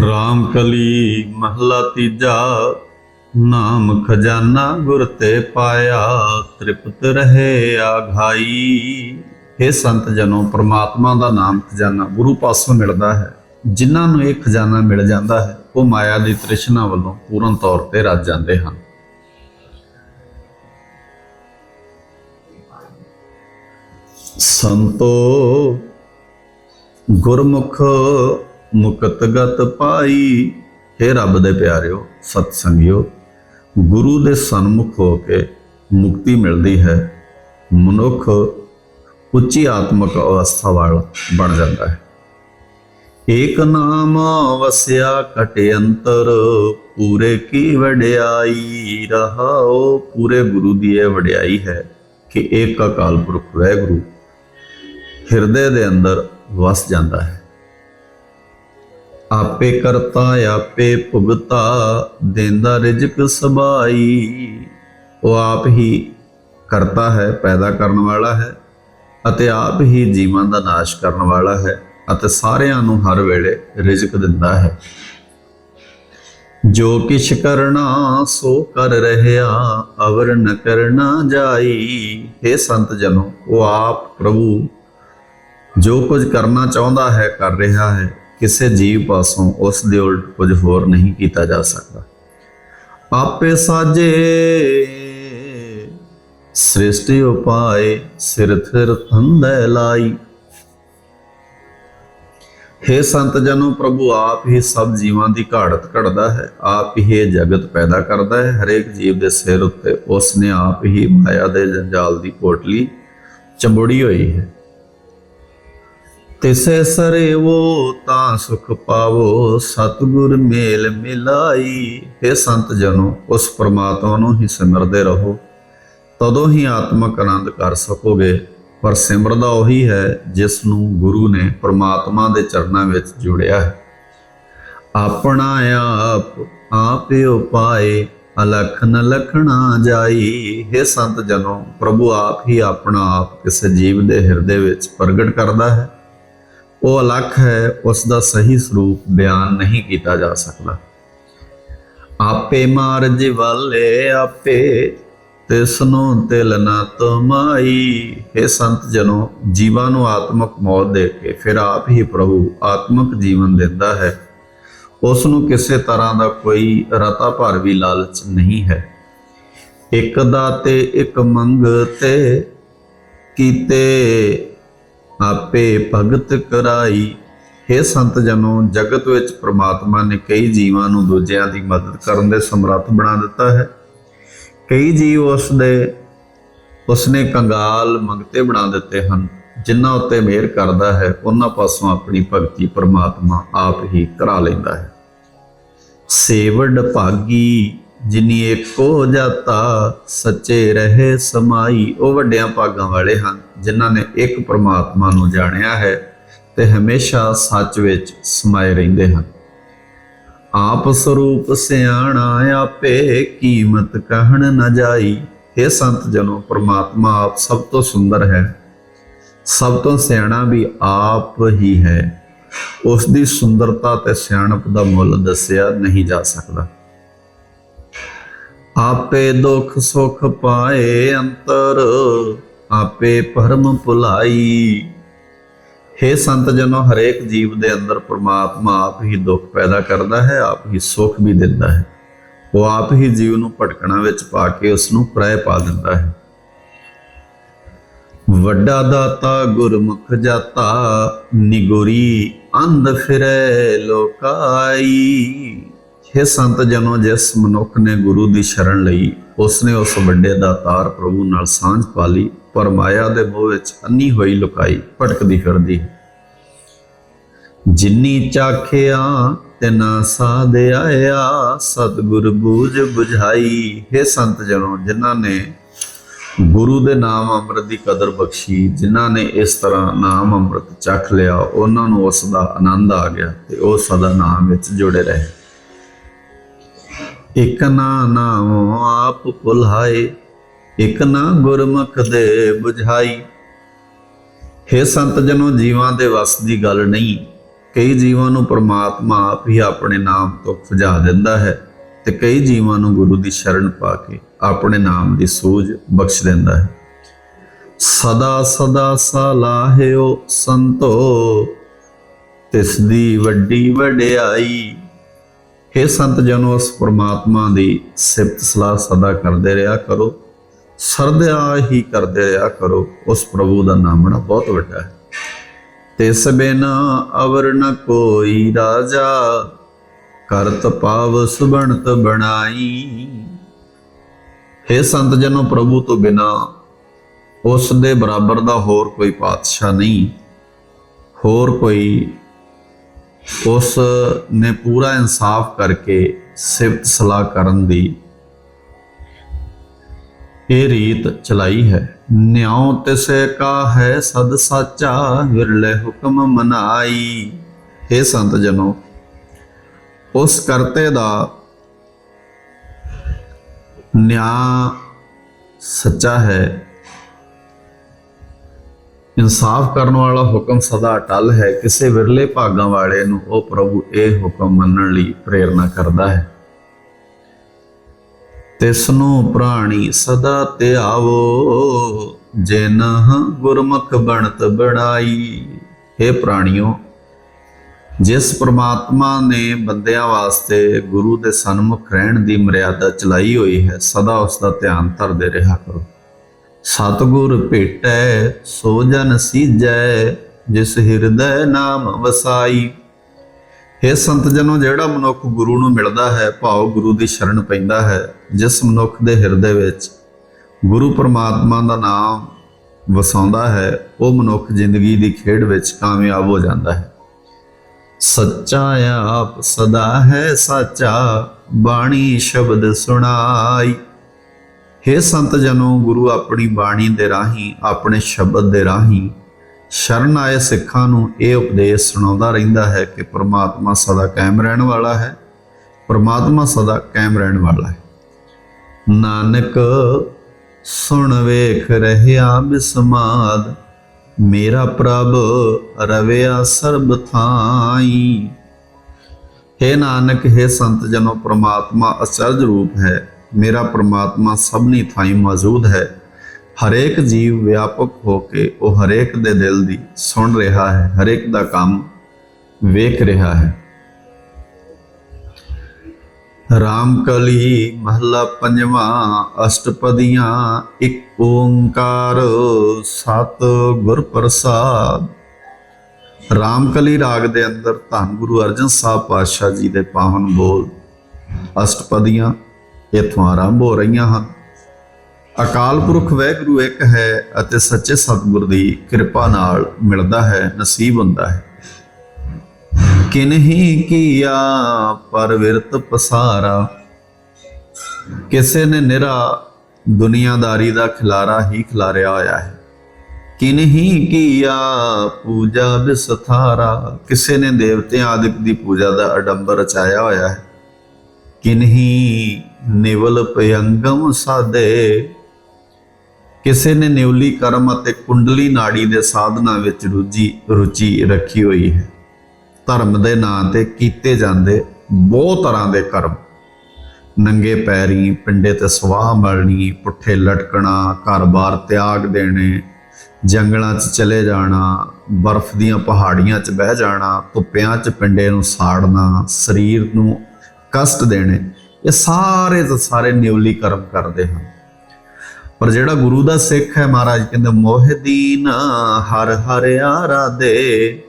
ਰਾਮ ਕਲੀ ਮਹਲਾ ਤੀਜਾ, ਨਾਮ ਖਜ਼ਾਨਾ ਗੁਰ ਤੇ ਪਾਇਆ, ਤ੍ਰਿਪਤ ਰਹੇ ਆਘਾਈ। ਇਹ ਸੰਤ ਜਨੋ, ਪ੍ਰਮਾਤਮਾ ਦਾ ਨਾਮ ਖਜ਼ਾਨਾ ਗੁਰੂ ਪਾਸੋਂ ਮਿਲਦਾ ਹੈ। ਜਿਨ੍ਹਾਂ ਨੂੰ ਇਹ ਖਜ਼ਾਨਾ ਮਿਲ ਜਾਂਦਾ ਹੈ, ਉਹ ਮਾਇਆ ਦੀ ਤ੍ਰਿਸ਼ਨਾ ਵੱਲੋਂ ਪੂਰਨ ਤੌਰ ਤੇ ਰੱਜ ਜਾਂਦੇ ਹਨ। ਸੰਤੋ, ਗੁਰਮੁਖ ਮੁਕਤ ਗਤ ਪਾਈ। हे ਰੱਬ ਦੇ ਪਿਆਰਿਓ ਸਤ ਸੰਗਿਓ ਗੁਰੂ ਦੇ ਸਨਮੁਖ ਹੋ ਕੇ ਮੁਕਤੀ ਮਿਲਦੀ ਹੈ। ਮਨੁੱਖ ਉੱਚੀ ਆਤਮਿਕ ਅਵਸਥਾ ਵਾਲਾ ਬਣ ਜਾਂਦਾ ਹੈ। ਏਕ ਨਾਮ ਵਸਿਆ ਕਟ ਅੰਤਰ, ਪੂਰੇ ਕੀ ਵਡਿਆਈ ਰਹਾਓ ਪੂਰੇ ਗੁਰੂ ਦੀ ਇਹ ਵਡਿਆਈ ਹੈ ਕਿ ਏਕ ਅਕਾਲ ਪੁਰਖ ਵੈਗੁਰੂ ਹਿਰਦੇ ਦੇ ਅੰਦਰ ਵਸ ਜਾਂਦਾ ਹੈ। ਆਪੇ ਕਰਤਾ, ਆਪੇ ਭੁਗਤਾ, ਦੇਂਦਾ ਰਿਜਕ ਸਬਾਈ। ਉਹ ਆਪ ਹੀ ਕਰਤਾ ਹੈ, ਪੈਦਾ ਕਰਨ ਵਾਲਾ ਹੈ ਅਤੇ ਆਪ ਹੀ ਜੀਵਾਂ ਦਾ ਨਾਸ਼ ਕਰਨ ਵਾਲਾ ਹੈ ਅਤੇ ਸਾਰਿਆਂ ਨੂੰ ਹਰ ਵੇਲੇ ਰਿਜ਼ਕ ਦਿੰਦਾ ਹੈ। ਜੋ ਕਿਛ ਕਰਨਾ, ਸੋ ਕਰ ਰਹਿਆ, ਅਵਰ ਨ ਕਰਨਾ ਜਾਈ। हे ਸੰਤ ਜਨੋ, ਉਹ ਆਪ ਪ੍ਰਭੂ ਜੋ ਕੁਝ ਕਰਨਾ ਚਾਹੁੰਦਾ ਹੈ, ਕਰ ਰਿਹਾ ਹੈ। ਕਿਸੇ ਜੀਵ ਪਾਸੋਂ ਉਸ ਦੇ ਉਲਟ ਕੁਝ ਹੋਰ ਨਹੀਂ ਕੀਤਾ ਜਾ ਸਕਦਾ। ਆਪੇ ਸਾਜੇ ਸ੍ਰਿਸ਼ਟੀ ਉਪਾਏ ਸਿਰ ਥਿਰ ਥੰਦੈ ਲਾਈ। हे ਸੰਤ ਜਨੋ, ਪ੍ਰਭੂ ਆਪ ਹੀ ਸਭ ਜੀਵਾਂ ਦੀ ਘਾੜਤ ਘੜਦਾ ਹੈ, ਆਪ ਹੀ ਇਹ ਜਗਤ ਪੈਦਾ ਕਰਦਾ ਹੈ। ਹਰੇਕ ਜੀਵ ਦੇ ਸਿਰ ਉੱਤੇ ਉਸ ਨੇ ਆਪ ਹੀ ਮਾਇਆ ਦੇ ਜੰਜਾਲ ਦੀ ਪੋਟਲੀ ਚੰਬੜੀ ਹੋਈ ਹੈ। ਤਿਸੈ ਸਰੇਵੋ, ਤਾਂ ਸੁਖ ਪਾਵੋ। ਸਤਿਗੁਰ ਮੇਲ ਮਿਲਾਈ। हे ਸੰਤ ਜਨੋ, ਉਸ ਪ੍ਰਮਾਤਮਾ ਨੂੰ ਹੀ ਸਿਮਰਦੇ ਰਹੋ। ਤਦੋਂ ਹੀ ਆਤਮਿਕ ਆਨੰਦ ਕਰ ਸਕੋਗੇ। ਪਰ ਸਿਮਰਦਾ ਉਹੀ ਹੈ, ਜਿਸ ਨੂੰ ਗੁਰੂ ਨੇ ਪ੍ਰਮਾਤਮਾ ਦੇ ਚਰਨਾਂ ਵਿੱਚ ਜੁੜਿਆ ਹੈ। ਆਪਣਾ ਆਪ, ਆਪੇ ਉਪਾਏ, ਅਲਖ ਨ ਲਖਣਾ ਜਾਈ। हे ਸੰਤ ਜਨੋ, ਪ੍ਰਭੂ ਆਪ ਹੀ ਆਪਣਾ ਆਪ ਕਿਸੇ ਜੀਵ ਦੇ ਹਿਰਦੇ ਵਿੱਚ ਪ੍ਰਗਟ ਕਰਦਾ ਹੈ। ਉਹ ਅਲੱਖ ਹੈ ਉਸ ਦਾ ਸਹੀ ਸਰੂਪ ਬਿਆਨ ਨਹੀਂ ਕੀਤਾ ਜਾ ਸਕਦਾ। ਆਪੇ ਮਾਰਜ ਵਾਲੇ ਆਪੇ ਤਿਸ ਤਿਲ ਨਾ ਤਮਾਈ। ਇਹ ਸੰਤ ਜਨੋ, ਜੀਵਾਂ ਨੂੰ ਆਤਮਿਕ ਮੌਤ ਦੇ ਕੇ ਫਿਰ ਆਪ ਹੀ ਪ੍ਰਭੂ ਆਤਮਕ ਜੀਵਨ ਦਿੰਦਾ ਹੈ। ਉਸ ਨੂੰ ਕਿਸੇ ਤਰ੍ਹਾਂ ਦਾ ਕੋਈ ਰਤਾ ਭਰ ਵੀ ਲਾਲਚ ਨਹੀਂ ਹੈ। ਇੱਕ ਦਾਤੇ, ਇੱਕ ਮੰਗ ਤੇ ਕੀਤੇ ਆਪੇ ਭਗਤ ਕਰਾਈ। हे ਸੰਤ ਜਨੋ, ਜਗਤ ਵਿੱਚ ਪ੍ਰਮਾਤਮਾ ਨੇ ਕਈ ਜੀਵਾਂ ਨੂੰ ਦੂਜਿਆਂ ਦੀ ਮਦਦ ਕਰਨ ਦੇ ਸਮਰੱਥ ਬਣਾ ਦਿੱਤਾ ਹੈ। ਕਈ ਜੀਵ ਉਸ ਦੇ, ਉਸਨੇ ਕੰਗਾਲ ਮੰਗਤੇ ਬਣਾ ਦਿੱਤੇ ਹਨ। ਜਿਨ੍ਹਾਂ ਉੱਤੇ ਮਿਹਰ ਕਰਦਾ ਹੈ, ਉਹਨਾਂ ਪਾਸੋਂ ਆਪਣੀ ਭਗਤੀ ਪ੍ਰਮਾਤਮਾ ਆਪ ਹੀ ਕਰਾ ਲੈਂਦਾ ਹੈ। ਸੇਵਡ ਭਾਗੀ ਜਿਨੀ ਏਕੋ ਜਾਤਾ, ਸੱਚੇ ਰਹੇ ਸਮਾਈ। ਉਹ ਵੱਡਿਆਂ ਭਾਗਾਂ ਵਾਲੇ ਹਨ, ਜਿਨ੍ਹਾਂ ਨੇ ਇੱਕ ਪਰਮਾਤਮਾ ਨੂੰ ਜਾਣਿਆ ਹੈ ਤੇ ਹਮੇਸ਼ਾ ਸੱਚ ਵਿੱਚ ਸਮਾਏ ਰਹਿੰਦੇ ਹਨ। ਆਪ ਸਰੂਪ ਸਿਆਣਾ ਆਪੇ ਕੀਮਤ ਕਹਿਣ ਨਾ ਜਾਈ। ਇਹ ਸੰਤ ਜਨੋ, ਪਰਮਾਤਮਾ ਆਪ ਸਭ ਤੋਂ ਸੁੰਦਰ ਹੈ। ਸਭ ਤੋਂ ਸਿਆਣਾ ਵੀ ਆਪ ਹੀ ਹੈ। ਉਸ ਦੀ ਸੁੰਦਰਤਾ ਤੇ ਸਿਆਣਪ ਦਾ ਮੁੱਲ ਦੱਸਿਆ ਨਹੀਂ ਜਾ ਸਕਦਾ। ਆਪੇ ਦੁੱਖ ਸੁਖ ਪਾਏ ਅੰਤਰ, ਆਪੇ ਪਰਮ ਭੁਲਾਈ। हे ਸੰਤ ਜਨੋ, ਹਰੇਕ ਜੀਵ ਦੇ ਅੰਦਰ ਪ੍ਰਮਾਤਮਾ ਆਪ ਹੀ ਦੁੱਖ ਪੈਦਾ ਕਰਦਾ ਹੈ, ਆਪ ਹੀ ਸੁੱਖ ਵੀ ਦਿੰਦਾ ਹੈ। ਉਹ ਆਪ ਹੀ ਜੀਵ ਨੂੰ ਭਟਕਣਾ ਵਿੱਚ ਪਾ ਕੇ ਉਸ ਨੂੰ ਪ੍ਰੈ ਪਾ ਦਿੰਦਾ ਹੈ। ਵੱਡਾ ਦਾਤਾ ਗੁਰਮੁਖ ਜਾਤਾ, ਨਿਗੁਰੀ ਅੰਧ ਫਿਰੈ ਲੋਕਾਈ। हे ਸੰਤ ਜਨੋ, ਜਿਸ ਮਨੁੱਖ ਨੇ ਗੁਰੂ ਦੀ ਸ਼ਰਨ ਲਈ, ਉਸਨੇ ਉਸ ਵੱਡੇ ਦਾਤਾਰ ਪ੍ਰਭੂ ਨਾਲ ਸਾਂਝ ਪਾ ਲਈ, ਪਰ ਮਾਇਆ ਦੇ ਮੋਹ ਵਿੱਚ ਅੰਨੀ ਹੋਈ ਲੁਕਾਈ ਭਟਕਦੀ ਫਿਰਦੀ। ਜਿੰਨੀ ਚਾਖਿਆ, ਤਿਨਾ ਸਾਧਿਆਇਆ ਸਤਿਗੁਰ ਬੂਝ 부ਝਾਈ हे ਸੰਤ ਜਨੋ, ਜਿਨ੍ਹਾਂ ਨੇ ਗੁਰੂ ਦੇ ਨਾਮ ਅੰਮ੍ਰਿਤ ਦੀ ਕਦਰ ਬਖਸ਼ੀ, ਜਿਨ੍ਹਾਂ ਨੇ ਇਸ ਤਰ੍ਹਾਂ ਨਾਮ ਅੰਮ੍ਰਿਤ ਚੱਖ ਲਿਆ, ਉਹਨਾਂ ਨੂੰ ਉਸ ਦਾ ਆਨੰਦ ਆ ਗਿਆ ਤੇ ਉਹ ਸਦਾ ਨਾਮ ਵਿੱਚ ਜੁੜੇ ਰਹੇ। ਇਕ ਨਾ ਨਾਮ ਆਪ ਭੁਲਾਏ, ਇਕ ਨਾ ਗੁਰਮੁਖ ਦੇ 부ਝਾਈ हे ਸੰਤ ਜਨੋ, ਜੀਵਾਂ ਦੇ ਵਸ ਦੀ ਗੱਲ ਨਹੀਂ। ਕਈ ਜੀਵਾਂ ਨੂੰ ਪਰਮਾਤਮਾ ਆਪ ਹੀ ਆਪਣੇ ਨਾਮ ਤੋਂ ਫਜਾ ਦਿੰਦਾ ਹੈ ਤੇ ਕਈ ਜੀਵਾਂ ਨੂੰ ਗੁਰੂ ਦੀ ਸ਼ਰਨ ਪਾ ਕੇ ਆਪਣੇ ਨਾਮ ਦੀ ਸੂਝ ਬਖਸ਼ ਦਿੰਦਾ ਹੈ। ਸਦਾ ਸਦਾ ਸਲਾਹਿਓ ਸੰਤੋ, ਤਿਸ ਦੀ ਵੱਡੀ ਵਡਿਆਈ। हे ਸੰਤ ਜਨੋ, ਉਸ ਪ੍ਰਮਾਤਮਾ ਦੀ ਸਿਫਤ ਸਲਾਹ ਸਦਾ ਕਰਦੇ ਰਿਹਾ ਕਰੋ। ਸਰਦਿਆ ਹੀ ਕਰਦੇ ਰਿਹਾ ਕਰੋ। ਉਸ ਪ੍ਰਭੂ ਦਾ ਨਾਮਣਾ ਬਹੁਤ ਵੱਡਾ ਹੈ। ਤਿਸ ਬਿਨ ਅਵਰ ਨ ਕੋਈ ਰਾਜਾ। ਕਰਤ ਪਾਵ ਸੁਬਣਤ ਬਣਾਈ। हे ਸੰਤ ਜਨੋ, ਪ੍ਰਭੂ ਤੋਂ ਬਿਨਾ ਉਸ ਦੇ ਬਰਾਬਰ ਦਾ ਹੋਰ ਕੋਈ ਪਾਤਸ਼ਾਹ ਨਹੀਂ। ਹੋਰ ਕੋਈ ਉਸ ਨੇ ਪੂਰਾ ਇਨਸਾਫ ਕਰਕੇ ਸਿਫਤ ਸਲਾਹ ਕਰਨ ਦੀ ਇਹ ਰੀਤ ਚਲਾਈ ਹੈ। ਨਿਉ ਤਿਸੇ ਕਾ ਹੈ ਸਦ ਸਾਚਾ, ਵਿਰਲੇ ਹੁਕਮ ਮਨਾਈ। हे ਸੰਤ ਜਨੋ, ਉਸ ਕਰਤੇ ਦਾ ਨਿਆਂ ਸੱਚਾ ਹੈ। ਇਨਸਾਫ ਕਰਨ ਵਾਲਾ ਹੁਕਮ ਸਦਾ ਅਟਲ ਹੈ। ਕਿਸੇ ਵਿਰਲੇ ਭਾਗਾਂ ਵਾਲੇ ਨੂੰ ਉਹ ਪ੍ਰਭੂ ਇਹ ਹੁਕਮ ਮੰਨਣ ਲਈ ਪ੍ਰੇਰਣਾ ਕਰਦਾ ਹੈ। ਤਿਸ ਪ੍ਰਾਣੀ ਸਦਾ ਧਿਆਵੋ ਜਿਨ ਗੁਰਮੁਖ ਬਣਤ ਬਣਾਈ। हे ਪ੍ਰਾਣਿਓ, ਜਿਸ ਪ੍ਰਮਾਤਮਾ ਨੇ ਬੰਦਿਆਂ ਵਾਸਤੇ ਗੁਰੂ ਦੇ ਸਨਮੁਖ ਰਹਿਣ ਦੀ ਮਰਿਆਦਾ ਚਲਾਈ ਹੋਈ ਹੈ, ਸਦਾ ਉਸ ਦਾ ਧਿਆਨ ਧਰਦੇ ਰਿਹਾ ਕਰੋ। ਸਤਗੁਰ ਭੇਟੈ, ਸੋ ਜਨ ਸੀਜੈ, ਜਿਸ ਹਿਰਦੈ ਨਾਮ ਵਸਾਈ। हे ਸੰਤ ਜਨੋ, ਜਿਹੜਾ ਮਨੁੱਖ ਗੁਰੂ ਨੂੰ ਮਿਲਦਾ ਹੈ ਭਾਵ ਗੁਰੂ ਦੀ ਸ਼ਰਨ ਪੈਂਦਾ ਹੈ, ਜਿਸ ਮਨੁੱਖ ਦੇ ਹਿਰਦੇ ਵਿੱਚ ਗੁਰੂ ਪਰਮਾਤਮਾ ਦਾ ਨਾਮ ਵਸਾਉਂਦਾ ਹੈ, ਉਹ ਮਨੁੱਖ ਜ਼ਿੰਦਗੀ ਦੀ ਖੇਡ ਵਿੱਚ ਕਾਮਯਾਬ ਹੋ ਜਾਂਦਾ ਹੈ। ਸੱਚਾ ਆਪ ਸਦਾ ਹੈ ਸਾਚਾ, ਬਾਣੀ ਸ਼ਬਦ ਸੁਣਾਈ। हे ਸੰਤ ਜਨੋ ਗੁਰੂ ਆਪਣੀ ਬਾਣੀ ਦੇ ਰਾਹੀਂ ਆਪਣੇ ਸ਼ਬਦ ਦੇ ਰਾਹੀਂ ਸ਼ਰਨ ਆਏ ਸਿੱਖਾਂ ਨੂੰ ਇਹ ਉਪਦੇਸ਼ ਸੁਣਾਉਂਦਾ ਰਹਿੰਦਾ ਹੈ ਕਿ ਪ੍ਰਮਾਤਮਾ ਸਦਾ ਕਾਇਮ ਰਹਿਣ ਵਾਲਾ ਹੈ ਪ੍ਰਮਾਤਮਾ ਸਦਾ ਕਾਇਮ ਰਹਿਣ ਵਾਲਾ ਹੈ ਨਾਨਕ ਸੁਣ ਵੇਖ ਰਹਿਆ ਬਿਸਮਾਦ ਮੇਰਾ ਪ੍ਰਭ ਰਵਿਆ ਸਰਬ ਥਾਈ हे ਨਾਨਕ हे ਸੰਤ ਜਨੋ ਪ੍ਰਮਾਤਮਾ ਅਚਰਜ ਰੂਪ ਹੈ ਮੇਰਾ ਪ੍ਰਮਾਤਮਾ ਸਭਨੀ ਥਾਈਂ ਮੌਜੂਦ ਹੈ। ਹਰੇਕ ਜੀਵ ਵਿਆਪਕ ਹੋ ਕੇ ਉਹ ਹਰੇਕ ਦੇ ਦਿਲ ਦੀ ਸੁਣ ਰਿਹਾ ਹੈ, ਹਰੇਕ ਦਾ ਕੰਮ ਵੇਖ ਰਿਹਾ ਹੈ। ਰਾਮ ਕਲੀ ਮਹੱਲਾ ਪੰਜਵਾਂ, ਅਸ਼ਟਪਦੀਆਂ, ਇੱਕ ਓੰਕਾਰ ਸਤ ਗੁਰ ਪ੍ਰਸਾਦ। ਰਾਮਕਲੀ ਰਾਗ ਦੇ ਅੰਦਰ ਧੰਨ ਗੁਰੂ ਅਰਜਨ ਸਾਹਿਬ ਪਾਤਸ਼ਾਹ ਜੀ ਦੇ ਪਾਵਨ ਬੋਲ, ਅਸ਼ਟਪਦੀਆਂ ਇਥੋਂ ਆਰੰਭ ਹੋ ਰਹੀਆਂ ਹਨ। ਅਕਾਲ ਪੁਰਖ ਵਾਹਿਗੁਰੂ ਇੱਕ ਹੈ ਅਤੇ ਸੱਚੇ ਸਤਿਗੁਰ ਦੀ ਕਿਰਪਾ ਨਾਲ ਮਿਲਦਾ ਹੈ, ਨਸੀਬ ਹੁੰਦਾ ਹੈ। ਕਿਨਹੀ ਕੀਆ ਪਰਵਿਰਤ ਪਸਾਰਾ, ਕਿਸੇ ਨੇ ਨਿਰਾ ਦੁਨੀਆਦਾਰੀ ਦਾ ਖਿਲਾਰਾ ਹੀ ਖਿਲਾਰਿਆ ਹੋਇਆ ਹੈ। ਕਿਨਹੀ ਕੀਆ ਪੂਜਾ ਬਿਸਥਾਰਾ, ਕਿਸੇ ਨੇ ਦੇਵਤਿਆਂ ਆਦਿਕ ਦੀ ਪੂਜਾ ਦਾ ਅਡੰਬਰ ਰਚਾਇਆ ਹੋਇਆ ਹੈ। ਕਿਨਹੀ ਨਿਵਲ ਭਯੰਗਮ ਸਾਦੇ ਕਿਸੇ ਨੇ ਨਿਵਲੀ ਕਰਮ ਅਤੇ ਕੁੰਡਲੀ ਨਾੜੀ ਦੇ ਸਾਧਨਾ ਵਿੱਚ ਰੁਚੀ ਰੁਚੀ ਰੱਖੀ ਹੋਈ ਹੈ। ਧਰਮ ਦੇ ਨਾਂ ਤੇ ਕੀਤੇ ਜਾਂਦੇ ਬਹੁਤ ਤਰ੍ਹਾਂ ਦੇ ਕਰਮ। ਨੰਗੇ ਪੈਰੀ, ਪਿੰਡੇ ਤੇ ਸਵਾਹ ਮਲਣੀ, ਪੁੱਠੇ ਲਟਕਣਾ, ਘਰ-ਬਾਰ ਤਿਆਗ ਦੇਣੇ, ਜੰਗਲਾਂ 'ਚ ਚਲੇ ਜਾਣਾ, ਬਰਫ਼ ਦੀਆਂ ਪਹਾੜੀਆਂ 'ਚ ਬਹਿ ਜਾਣਾ, ਧੁੱਪਿਆਂ 'ਚ ਪਿੰਡੇ ਨੂੰ ਸਾੜਨਾ, ਸਰੀਰ ਨੂੰ ਕਸ਼ਟ ਦੇਣੇ ਇਹ ਸਾਰੇ ਦੇ ਸਾਰੇ ਨਿਵਲੀ ਕਰਮ ਕਰਦੇ ਹਨ। ਪਰ ਜਿਹੜਾ ਗੁਰੂ ਦਾ ਸਿੱਖ ਹੈ ਮਹਾਰਾਜ, ਕਹਿੰਦੇ ਮੋਹਦੀਨ ਹਰ ਹਰ ਆਰਾਧੇ।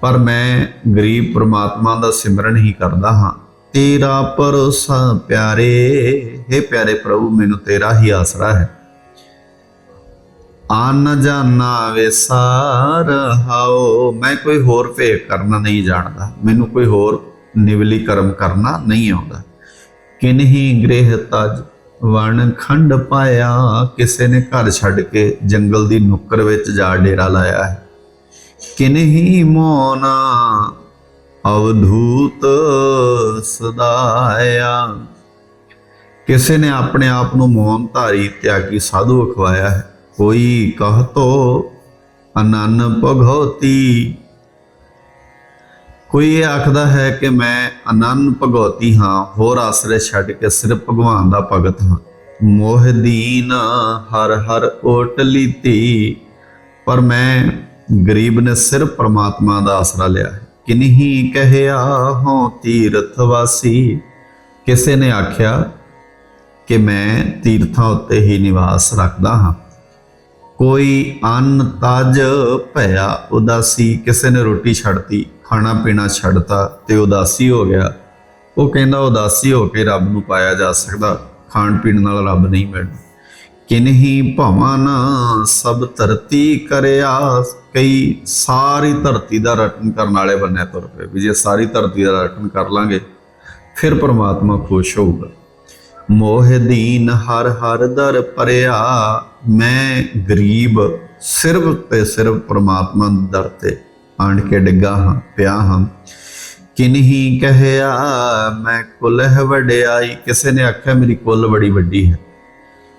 ਪਰ ਮੈਂ ਗਰੀਬ ਪ੍ਰਮਾਤਮਾ ਦਾ ਸਿਮਰਨ ਹੀ ਕਰਦਾ ਹਾਂ। ਤੇਰਾ ਭਰੋਸਾ ਪਿਆਰੇ हे ਪਿਆਰੇ ਪ੍ਰਭੂ, ਮੈਨੂੰ ਤੇਰਾ ਹੀ ਆਸਰਾ ਹੈ। ਆਨ ਜਾਣਾ ਵਿਸਾਰ ਹਾਓ। ਮੈਂ ਕੋਈ ਹੋਰ ਭੇਖ ਕਰਨਾ ਨਹੀਂ ਜਾਣਦਾ। ਮੈਨੂੰ ਕੋਈ ਹੋਰ ਨਿਵਲੀ ਕਰਮ ਕਰਨਾ ਨਹੀਂ ਆਉਂਦਾ। ਕਿਨਹੀ ਗ੍ਰਹਿ ਤਜ ਵਣ ਖੰਡ ਪਾਇਆ। ਕਿਸੇ ਨੇ ਘਰ ਛੱਡ ਕੇ ਜੰਗਲ ਦੀ ਨੁੱਕਰ ਵਿੱਚ ਜਾ ਡੇਰਾ ਲਾਇਆ ਹੈ। ਕਿਨਹੀ ਮੋਨਾ ਅਵਧੂਤ ਸਦਾਇਆ। ਕਿਸੇ ਨੇ ਆਪਣੇ ਆਪ ਨੂੰ ਮੌਨ ਧਾਰੀ ਤਿਆਗੀ ਸਾਧੂ ਅਖਵਾਇਆ ਹੈ। ਕੋਈ ਕਹਤੋ ਅਨੰਨ ਭਗਉਤੀ ਕੋਈ ਇਹ ਆਖਦਾ ਹੈ ਕਿ ਮੈਂ ਅਨੰਨ ਭਗਉਤੀ ਹਾਂ, ਹੋਰ ਆਸਰੇ ਛੱਡ ਕੇ ਸਿਰਫ ਭਗਵਾਨ ਦਾ ਭਗਤ ਹਾਂ। ਮੋਹਦੀਨ ਹਰ ਹਰ ਓਟ ਲੀਤੀ, ਪਰ ਮੈਂ ਗਰੀਬ ਨੇ ਸਿਰਫ ਪਰਮਾਤਮਾ ਦਾ ਆਸਰਾ ਲਿਆ ਹੈ। ਕਿਨਹੀ ਕਹਿਆ ਹੋ ਤੀਰਥ ਵਾਸੀ, ਕਿਸੇ ਨੇ ਆਖਿਆ ਕਿ ਮੈਂ ਤੀਰਥਾਂ ਉੱਤੇ ਹੀ ਨਿਵਾਸ ਰੱਖਦਾ ਹਾਂ। ਕੋਈ ਅੰਨ ਤਜ ਭਇਆ ਉਦਾਸੀ, ਕਿਸੇ ਨੇ ਰੋਟੀ ਛੱਡਤੀ ਖਾਣਾ ਪੀਣਾ ਛੱਡਤਾ ਤੇ ਉਦਾਸੀ ਹੋ ਗਿਆ। ਉਹ ਕਹਿੰਦਾ, ਉਦਾਸੀ ਹੋ ਕੇ ਰੱਬ ਨੂੰ ਪਾਇਆ ਜਾ ਸਕਦਾ। ਖਾਣ ਪੀਣ ਨਾਲ ਰੱਬ ਨਹੀਂ ਮਿਲਦਾ। ਕਿਨਹੀ ਭਵਾਂ ਨਾ ਸਭ ਧਰਤੀ ਕਰਿਆ ਕਈ, ਸਾਰੀ ਧਰਤੀ ਦਾ ਰਟਨ ਕਰਨ ਵਾਲੇ ਬੰਨੇ ਤੁਰ ਪਏ। ਵੀ ਜੇ ਸਾਰੀ ਧਰਤੀ ਦਾ ਰਟਨ ਕਰ ਲਾਂਗੇ, ਫਿਰ ਪ੍ਰਮਾਤਮਾ ਖੁਸ਼ ਹੋਊਗਾ। ਮੋਹ ਦੀਨ ਹਰ ਹਰ ਦਰ ਪਰਿਆ, ਮੈਂ ਗਰੀਬ ਸਿਰਫ ਤੇ ਸਿਰਫ ਪ੍ਰਮਾਤਮਾ ਦਰ ਤੇ। ਆਣ ਕੇ ਡਿੱਗਾ ਹਾਂ, ਪਿਆ ਹਾਂ। ਕਿਨਹੀ ਕਹਿਆ, ਮੈਂ ਕੁਲਹ ਵਡਿਆਈ। ਕਿਸੇ ਨੇ ਆਖਿਆ, ਮੇਰੀ ਕੁੱਲ ਬੜੀ ਵੱਡੀ ਹੈ।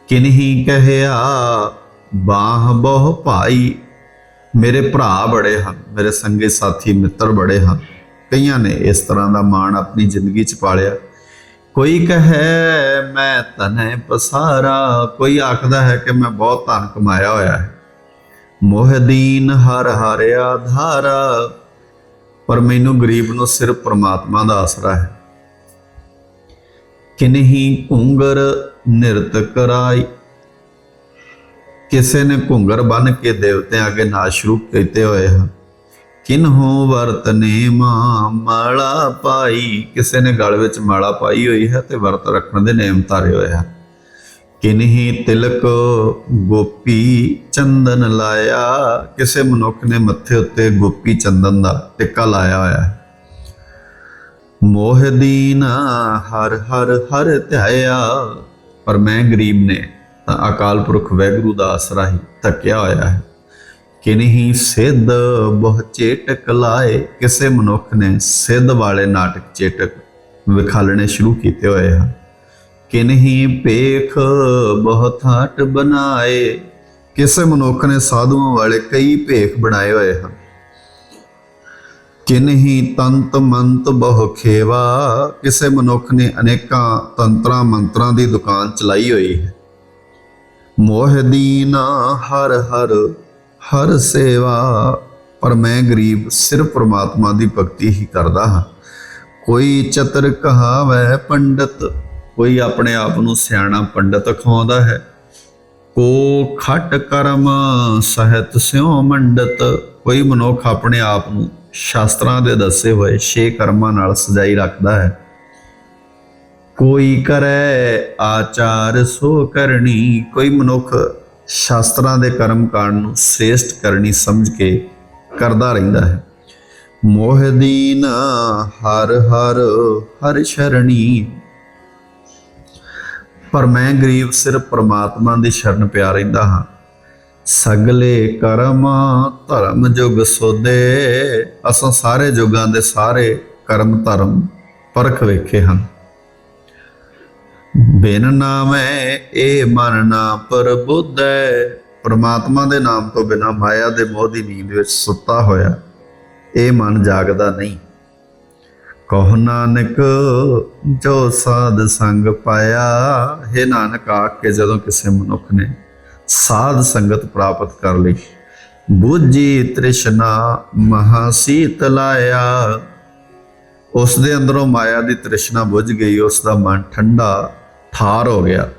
ਕਿਨਹੀ ਕਹਿਆ, ਬਾਹ ਬਹੁ ਭਾਈ। ਮੇਰੇ ਭਰਾ ਬੜੇ ਹਨ, ਮੇਰੇ ਸੰਗੇ ਸਾਥੀ, ਮਿੱਤਰ ਬੜੇ ਹਨ। ਕਈਆਂ ਨੇ ਇਸ ਤਰ੍ਹਾਂ ਦਾ ਮਾਣ ਆਪਣੀ ਜ਼ਿੰਦਗੀ 'ਚ ਪਾਲਿਆ। ਕੋਈ ਕਹੇ, ਮੈਂ ਤਨੈ ਪਸਾਰਾ। ਕੋਈ ਆਖਦਾ ਹੈ ਕਿ ਮੈਂ ਬਹੁਤ ਧਨ ਕਮਾਇਆ ਹੋਇਆ ਹੈ। ਮੋਹਦੀਨ ਹਰ ਹਰਿਆ ਧਾਰਾ ਪਰ ਮੈਨੂੰ ਗਰੀਬ ਨੂੰ ਸਿਰਫ ਪ੍ਰਮਾਤਮਾ ਦਾ ਆਸਰਾ ਹੈ। ਕਿਨਹੀ ਘੁੰਗਰ ਨਿਰਤ ਕਰਾਈ। ਕਿਸੇ ਨੇ ਘੁੰਗਰ ਬਨ ਕੇ ਦੇਵਤਿਆਂ ਅੱਗੇ ਨਾਚ ਸ਼ੁਰੂ ਕੀਤੇ ਹੋਏ ਹਨ। ਕਿਨਹੋ ਵਰਤਨੇ ਮਾ ਮਾਲਾ ਪਾਈ। ਕਿਸੇ ਨੇ ਗਲ ਵਿੱਚ ਮਾਲਾ ਪਾਈ ਹੋਈ ਹੈ ਤੇ ਵਰਤ ਰੱਖਣ ਦੇ ਨੇਮ ਧਾਰੇ ਹੋਏ ਹਨ। ਕਿਨਹੀ ਤਿਲਕ ਗੋਪੀ ਚੰਦਨ ਲਾਇਆ। ਕਿਸੇ ਮਨੁੱਖ ਨੇ ਮੱਥੇ ਉੱਤੇ ਗੋਪੀ ਚੰਦਨ ਦਾ ਟਿੱਕਾ ਲਾਇਆ ਹੋਇਆ ਹੈ। ਮੋਹ ਦੀਨ ਹਰ ਹਰ ਹਰ ਧਿਆਇਆ। ਪਰ ਮੈਂ ਗਰੀਬ ਨੇ ਤਾਂ ਅਕਾਲ ਪੁਰਖ ਵੈਗੁਰੂ ਦਾ ਆਸਰਾ ਹੀ ਧੱਕਿਆ ਹੋਇਆ ਹੈ। ਕਿਨਹੀ ਸਿੱਧ ਬਹੁ ਚੇਟਕ ਲਾਏ। ਕਿਸੇ ਮਨੁੱਖ ਨੇ ਸਿੱਧ ਵਾਲੇ ਨਾਟਕ ਚੇਟਕ ਵਿਖਾਲਣੇ ਸ਼ੁਰੂ ਕੀਤੇ ਹੋਏ ਹਨ। ਕਿਨਹੀ ਪੇਖ ਬਹੁਤ ਹਟ ਬਣਾਏ। ਕਿਸੇ ਮਨੁੱਖ ਨੇ ਸਾਧੂਆਂ ਵਾਲੇ ਕਈ ਭੇਖ ਬਣਾਏ ਹੋਏ ਹਨ। ਕਿਨਹੀ ਤੰਤ ਮੰਤ ਬਹੁ ਖੇਵਾ। ਕਿਸੇ ਮਨੁੱਖ ਨੇ ਅਨੇਕਾਂ ਤੰਤਰਾਂ ਮੰਤਰਾਂ ਦੀ ਦੁਕਾਨ ਚਲਾਈ ਹੋਈ ਹੈ। ਮੋਹ ਦੀਨ ਹਰ ਹਰ ਹਰ ਸੇਵਾ। ਪਰ ਮੈਂ ਗਰੀਬ ਸਿਰਫ ਪ੍ਰਮਾਤਮਾ ਦੀ ਭਗਤੀ ਹੀ ਕਰਦਾ ਹਾਂ। ਕੋਈ ਚਤਰ ਕਹਾਵੈ ਪੰਡਤ ਕੋਈ ਆਪਣੇ ਆਪ ਨੂੰ ਸਿਆਣਾ ਪੰਡਤ ਖਵਾਉਂਦਾ ਹੈ। ਕੋ ਖਟ ਕਰਮ ਸਹਿਤ ਸਿਉ ਮੰਡਤ। ਕੋਈ ਮਨੁੱਖ ਆਪਣੇ ਆਪ ਨੂੰ ਸ਼ਾਸਤਰਾਂ ਦੇ ਦੱਸੇ ਹੋਏ ਛੇ ਕਰਮਾਂ ਨਾਲ ਸਜਾਈ ਰੱਖਦਾ ਹੈ। ਕੋਈ ਕਰੈ ਆਚਾਰ ਸੋ ਕਰਨੀ। ਕੋਈ ਮਨੁੱਖ ਸ਼ਾਸਤਰਾਂ ਦੇ ਕਰਮ ਕਾਂਡ ਨੂੰ ਸ੍ਰੇਸ਼ਟ ਕਰਨੀ ਸਮਝ ਕੇ ਕਰਦਾ ਰਹਿੰਦਾ ਹੈ। ਮੋਹਦੀਨ ਹਰ ਹਰ ਹਰ ਸ਼ਰਣੀ ਪਰ ਮੈਂ ਗਰੀਬ ਸਿਰਫ ਪਰਮਾਤਮਾ ਦੀ ਸ਼ਰਨ ਪਿਆ ਰਹਿੰਦਾ ਹਾਂ। ਸਗਲੇ ਕਰਮ ਧਰਮ ਜੁਗ ਸੋਦੇ ਅਸਾਂ ਸਾਰੇ ਜੁਗਾਂ ਦੇ ਸਾਰੇ ਕਰਮ ਧਰਮ ਪਰਖ ਵੇਖੇ ਹਨ। ਬਿਨ ਨਾਮੈ ਇਹ ਮਨ ਨਾ ਪ੍ਰਬੁੱਧੈ, ਪਰਮਾਤਮਾ ਦੇ ਨਾਮ ਤੋਂ ਬਿਨਾ ਮਾਇਆ ਦੇ ਮੋਹ ਦੀ ਨੀਂਦ ਵਿੱਚ ਸੁੱਤਾ ਹੋਇਆ, ਇਹ ਮਨ ਜਾਗਦਾ ਨਹੀਂ। ਕਹੋ ਨਾਨਕ ਜੋ ਸਾਧ ਸੰਗ ਪਾਇਆ, ਹੈ ਨਾਨਕ ਆਖ ਕੇ ਜਦੋਂ ਕਿਸੇ ਮਨੁੱਖ ਨੇ ਸਾਧ ਸੰਗਤ ਪ੍ਰਾਪਤ ਕਰ ਲਈ, ਬੁੱਝੀ ਤ੍ਰਿਸ਼ਨਾ ਮਹਾ ਸੀਤ ਲਾਇਆ। ਉਸ ਦੇ ਅੰਦਰੋਂ ਮਾਇਆ ਦੀ ਤ੍ਰਿਸ਼ਨਾ ਬੁੱਝ ਗਈ, ਉਸ ਦਾ ਮਨ ਠੰਡਾ, ਠਾਰ ਹੋ ਗਿਆ।